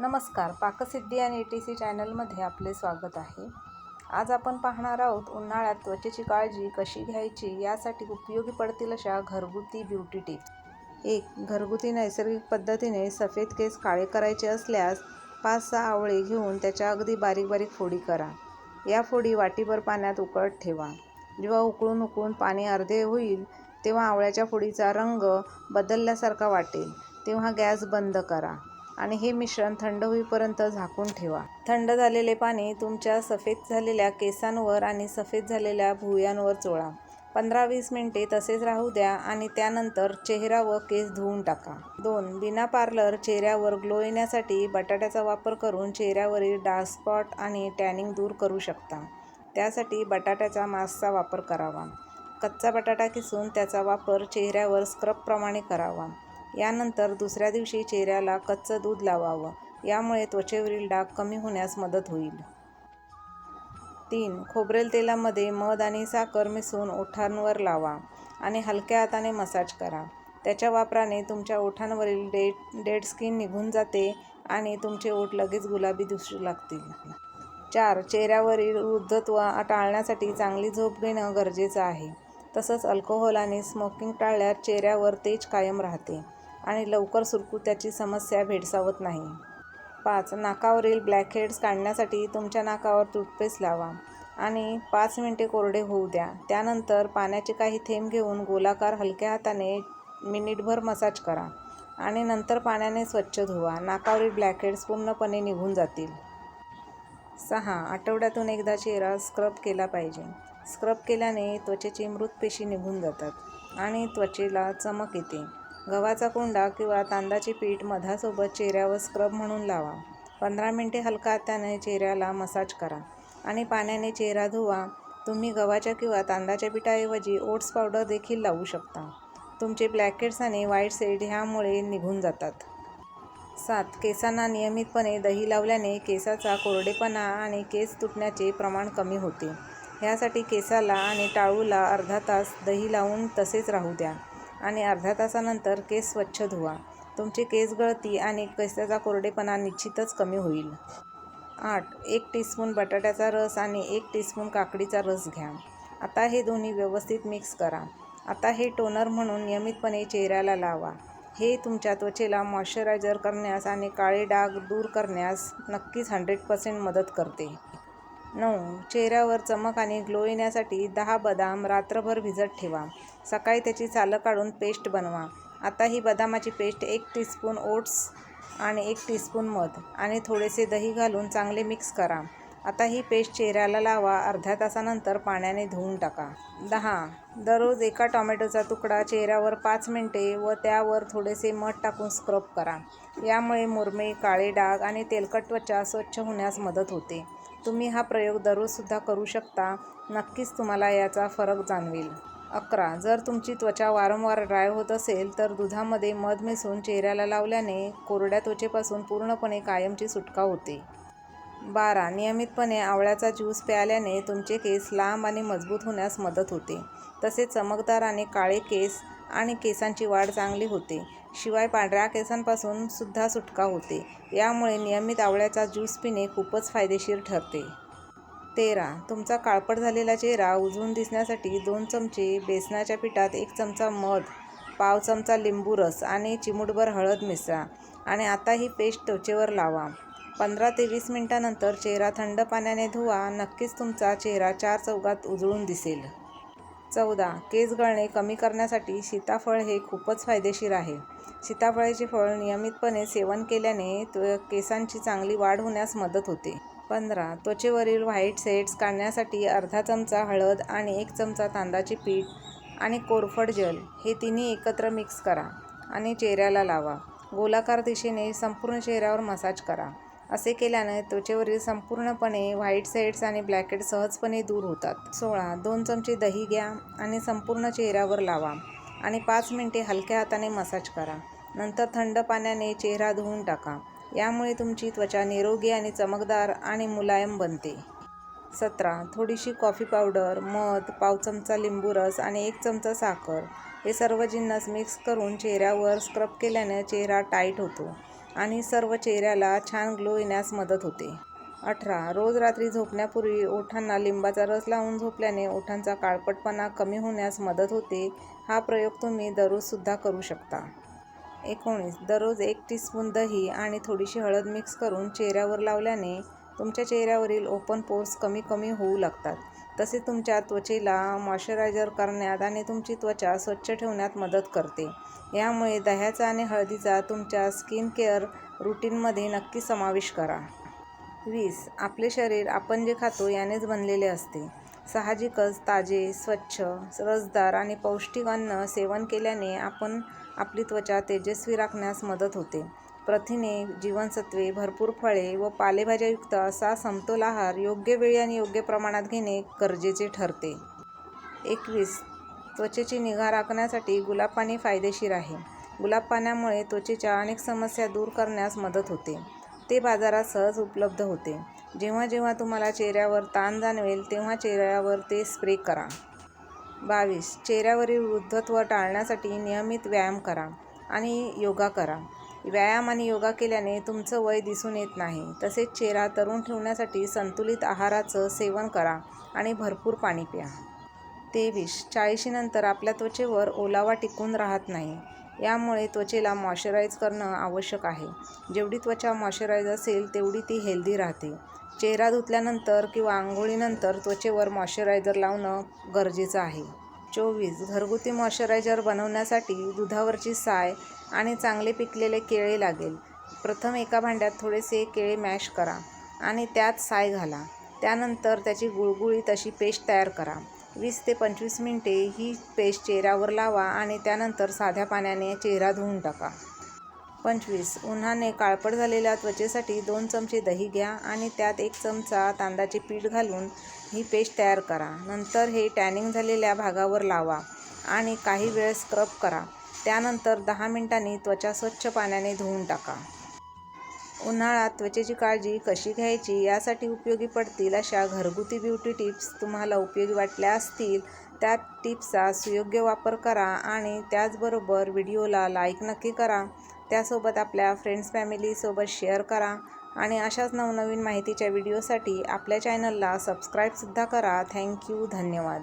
नमस्कार पाकसिद्धी आणि A T C चॅनलमध्ये आपले स्वागत आहे. आज आपण पाहणार आहोत उन्हाळ्यात त्वचेची काळजी कशी घ्यायची यासाठी उपयोगी पडतील अशा घरगुती ब्युटी टिप्स एक घरगुती नैसर्गिक पद्धतीने सफेद केस काळे करायचे असल्यास पाच सहा आवळे घेऊन त्याच्या अगदी बारीक बारीक फोडी करा. या फोडी वाटीभर पाण्यात उकळत ठेवा. जेव्हा उकळून उकळून पाणी अर्धे होईल तेव्हा आवळ्याच्या फोडीचा रंग बदलल्यासारखा वाटेल. तेव्हा गॅस बंद करा. आणि हे मिश्रण थंड होईपर्यंत झाकून ठेवा. थंड झालेले पाणी तुमच्या सफेद झालेल्या केसांवर आणि सफेद झालेल्या भुयांवर चोळा. पंधरा वीस मिनिटे तसेच राहू द्या आणि त्यानंतर चेहरा व केस धुवून टाका. दोन बिना पार्लर चेहऱ्यावर ग्लो येण्यासाठी बटाट्याचा वापर करून चेहऱ्यावरील डार्क स्पॉट आणि टॅनिंग दूर करू शकता. त्यासाठी बटाट्याचा मास्कचा वापर करावा. कच्चा बटाटा किसून त्याचा वापर चेहऱ्यावर स्क्रबप्रमाणे करावा. यानंतर दुसऱ्या दिवशी चेहऱ्याला कच्चं दूध लावावं. यामुळे त्वचेवरील डाग कमी होण्यास मदत होईल. तीन. खोबरेल तेलामध्ये मध आणि साखर मिसळून ओठांवर लावा आणि हलक्या हाताने मसाज करा. त्याच्या वापराने तुमच्या ओठांवरील डेड डेड स्किन निघून जाते आणि तुमचे ओठ लगेच गुलाबी दिसू लागतील. चार. चेहऱ्यावरील वृद्धत्व टाळण्यासाठी चांगली झोप घेणं गरजेचं आहे. तसंच अल्कोहोल आणि स्मोकिंग टाळल्यास चेहऱ्यावर तेज कायम राहते. आणि लवकर सुरकुत्याची समस्या भेडसावत नाही. पाच नाकावरील ब्लॅकहेड्स काढण्यासाठी तुमच्या नाकावर टूथपेस्ट लावा आणि पाच मिनिटे कोरडे होऊ द्या. त्यानंतर पाण्याचे काही थेंब घेऊन गोलाकार हलक्या हाताने मिनिटभर मसाज करा आणि नंतर पाण्याने स्वच्छ धुवा. नाकावरील ब्लॅकहेड्स पूर्णपणे निघून जातील. सहा आठवड्यातून एकदा चेहरा स्क्रब केला पाहिजे. स्क्रब केल्याने त्वचेची मृत पेशी निघून जातात आणि त्वचेला चमक येते. गव्हाचा कोंडा किंवा तांदाचे पीठ मधासोबत चेहऱ्यावर स्क्रब म्हणून लावा. पंधरा मिनिटे हलका हाताने चेहऱ्याला मसाज करा आणि पाण्याने चेहरा धुवा. तुम्ही गव्हाच्या किंवा तांदाच्या पिठाऐवजी ओट्स पावडर देखील लावू शकता. तुमचे ब्लॅकेट्स आणि व्हाईट सेड ह्यामुळे निघून जातात. सात. केसांना नियमितपणे दही लावल्याने केसाचा कोरडेपणा आणि केस तुटण्याचे प्रमाण कमी होते. ह्यासाठी केसाला आणि टाळूला अर्धा तास दही लावून तसेच राहू द्या. आणि अर्ध्या तासानंतर केस स्वच्छ धुवा. तुमची केस गळती आणि केसाचा कोरडेपणा निश्चितच कमी होईल. आठ. एक टीस्पून बटाट्याचा रस आणि एक टीस्पून काकडीचा रस घ्या. आता हे दोन्ही व्यवस्थित मिक्स करा. आता हे टोनर म्हणून नियमितपणे चेहऱ्याला लावा. हे तुमच्या त्वचेला मॉइश्चरायझर करण्यास आणि काळे डाग दूर करण्यास नक्कीच हंड्रेड पर्सेंट मदत करते. नऊ. चेहऱ्यावर चमक आणि ग्लो येण्यासाठी दहा बदाम रात्रभर भिजत ठेवा. सकाळी त्याची सालं काढून पेस्ट बनवा. आता ही बदामाची पेस्ट एक टीस्पून ओट्स आणि एक टीस्पून मध आणि थोडेसे दही घालून चांगले मिक्स करा. आता ही पेस्ट चेहऱ्याला लावा. अर्ध्या तासानंतर पाण्याने धुवून टाका. दहा. दररोज एका टॉमॅटोचा तुकडा चेहऱ्यावर पाच मिनटे व त्यावर थोडेसे मध टाकून स्क्रब करा. यामुळे मुरमे काळे डाग आणि तेलकट त्वचा स्वच्छ होण्यास मदत होते. तुम्ही हा प्रयोग दररोजसुद्धा करू शकता. नक्कीच तुम्हाला याचा फरक जाणवेल. अकरा. जर तुमची त्वचा वारंवार ड्राय होत असेल तर दुधामध्ये मध मिसळून चेहऱ्याला लावल्याने कोरड्या त्वचेपासून पूर्णपणे कायमची सुटका होते. बारा. नियमितपणे आवळ्याचा ज्यूस प्यायल्याने तुमचे केस लांब आणि मजबूत होण्यास मदत होते. तसेच चमकदार आणि काळे केस आणि केसांची वाढ चांगली होते. शिवाय पांढऱ्या केसांपासून सुद्धा सुटका होते. यामुळे नियमित आवळ्याचा ज्यूस पिणे खूपच फायदेशीर ठरते. तेरा. तुमचा काळपट झालेला चेहरा उजवून दिसण्यासाठी दोन चमचे बेसनाच्या पिठात एक चमचा मध पाव चमचा लिंबू रस आणि चिमूटभर हळद मिसळा आणि आता ही पेस्ट त्वचेवर लावा. पंधरा ते वीस मिनटानंतर चेहरा थंड पाण्याने धुवा नक्कीच तुमचा चेहरा चार चौघात उजळून दिसेल. चौदा. केस गळणे कमी करण्यासाठी सीताफळ हे खूपच फायदेशीर आहे. सीताफळाचे फळ नियमितपणे सेवन केल्याने त्व केसांची चांगली वाढ होण्यास मदत होते. पंधरा. त्वचेवरील व्हाईट सेट्स काढण्यासाठी अर्धा चमचा हळद आणि एक चमचा तांदळाचे पीठ आणि कोरफड जल हे तिन्ही एकत्र मिक्स करा आणि चेहऱ्याला लावा. गोलाकार दिशेने संपूर्ण चेहऱ्यावर मसाज करा. असे केल्याने त्वचेवरील संपूर्णपणे व्हाईट सेट्स आणि ब्लॅकेट सहजपणे दूर होतात. सोळा. दोन चमचे दही घ्या आणि संपूर्ण चेहऱ्यावर लावा आणि पाच मिनिटे हलक्या हाताने मसाज करा. नंतर थंड पाण्याने चेहरा धुवून टाका. यामुळे तुमची त्वचा निरोगी आणि चमकदार आणि मुलायम बनते. सतरा. थोडीशी कॉफी पावडर मध पाव चमचा लिंबू रस आणि एक चमचा साखर हे सर्व जिन्नस मिक्स करून चेहऱ्यावर स्क्रब केल्याने चेहरा टाईट होतो आणि सर्व चेहऱ्याला छान ग्लो येण्यास मदत होते. अठरा. रोज रात्री झोपण्यापूर्वी ओठांना लिंबाचा रस लावून झोपल्याने ओठांचा काळपटपणा कमी होण्यास मदत होते. हा प्रयोग तुम्ही दररोजसुद्धा करू शकता. एकोणीस. दररोज एक टीस्पून दही आणि थोडीशी हळद मिक्स करून चेहऱ्यावर लावल्याने तुमच्या चेहऱ्यावरील ओपन पोर्स कमी कमी होऊ लागतात. तसेच तुमच्या त्वचेला मॉइश्चरायझर करण्यात आणि तुमची त्वचा स्वच्छ ठेवण्यात मदत करते. यामुळे दह्याचा आणि हळदीचा तुमच्या स्किन केअर रुटीनमध्ये नक्की समावेश करा. वीस. आपले शरीर आपण जे खातो यानेच बनलेले असते. साहजिकच ताजे स्वच्छ रसदार आणि पौष्टिक अन्न सेवन केल्याने आपण आपली त्वचा तेजस्वी राखण्यास मदत होते. प्रथिने जीवनसत्त्वे भरपूर फळे व पालेभाज्यायुक्त असा समतोल आहार योग्य वेळी आणि योग्य प्रमाणात घेणे गरजेचे ठरते. एकवीस. त्वचेची निगा राखण्यासाठी गुलाब पाणी फायदेशीर आहे. गुलाब पाण्यामुळे त्वचेच्या अनेक समस्या दूर करण्यास मदत होते. ते बाजारात सहज उपलब्ध होते. जेव्हा जेव्हा तुम्हाला चेहऱ्यावर ताण जाणवेल तेव्हा चेहऱ्यावर ते स्प्रे करा. बावीस. चेहऱ्यावरील वृद्धत्व टाळण्यासाठी नियमित व्यायाम करा आणि योगा करा. व्यायाम आणि योगा केल्याने तुमचं वय दिसून येत नाही. तसेच चेहरा तरुण ठेवण्यासाठी संतुलित आहाराचं सेवन करा आणि भरपूर पाणी प्या. तेवीस. चाळीशीनंतर आपल्या त्वचेवर ओलावा टिकून राहत नाही. यामुळे त्वचेला मॉइश्चराईज करणं आवश्यक आहे. जेवढी त्वचा मॉइश्चराईज असेल तेवढी ती हेल्दी राहते. चेहरा धुतल्यानंतर किंवा आंघोळीनंतर त्वचेवर मॉइश्चरायझर लावणं गरजेचं आहे. चोवीस. घरगुती मॉइश्चरायझर बनवण्यासाठी दुधावरची साय आणि चांगले पिकलेले केळे लागेल. प्रथम एका भांड्यात थोडेसे केळे मॅश करा आणि त्यात साय घाला. त्यानंतर त्याची गुळगुळीत अशी पेस्ट तयार करा. वीस ते पंचवीस मिनटे ही पेस्ट चेहऱ्यावर लावा आणि त्यानंतर साध्या पाण्याने चेहरा धुवून टाका. पंचवीस. उन्हाने काळपट झालेल्या त्वचेसाठी दोन चमचे दही घ्या आणि त्यात एक चमचा तांदळाचे पीठ घालून ही पेस्ट तयार करा. नंतर हे टॅनिंग झालेल्या भागावर लावा आणि काही वेळ स्क्रब करा. त्यानंतर दहा मिनिटांनी त्वचा स्वच्छ पाण्याने धुवून टाका. उन्हाळ्यात त्वचेची काळजी कशी घ्यायची यासाठी उपयोगी पडतील अशा घरगुती ब्युटी टिप्स तुम्हाला उपयोगी वाटल्या असतील त्या टिप्सचा सुयोग्य वापर करा आणि त्याचबरोबर व्हिडिओला लाईक नक्की करा. त्यासोबत आपल्या फ्रेंड्स फॅमिलीसोबत शेअर करा आणि अशाच नवनवीन माहितीच्या व्हिडिओसाठी आपल्या चॅनलला सबस्क्राईबसुद्धा करा. थँक्यू धन्यवाद.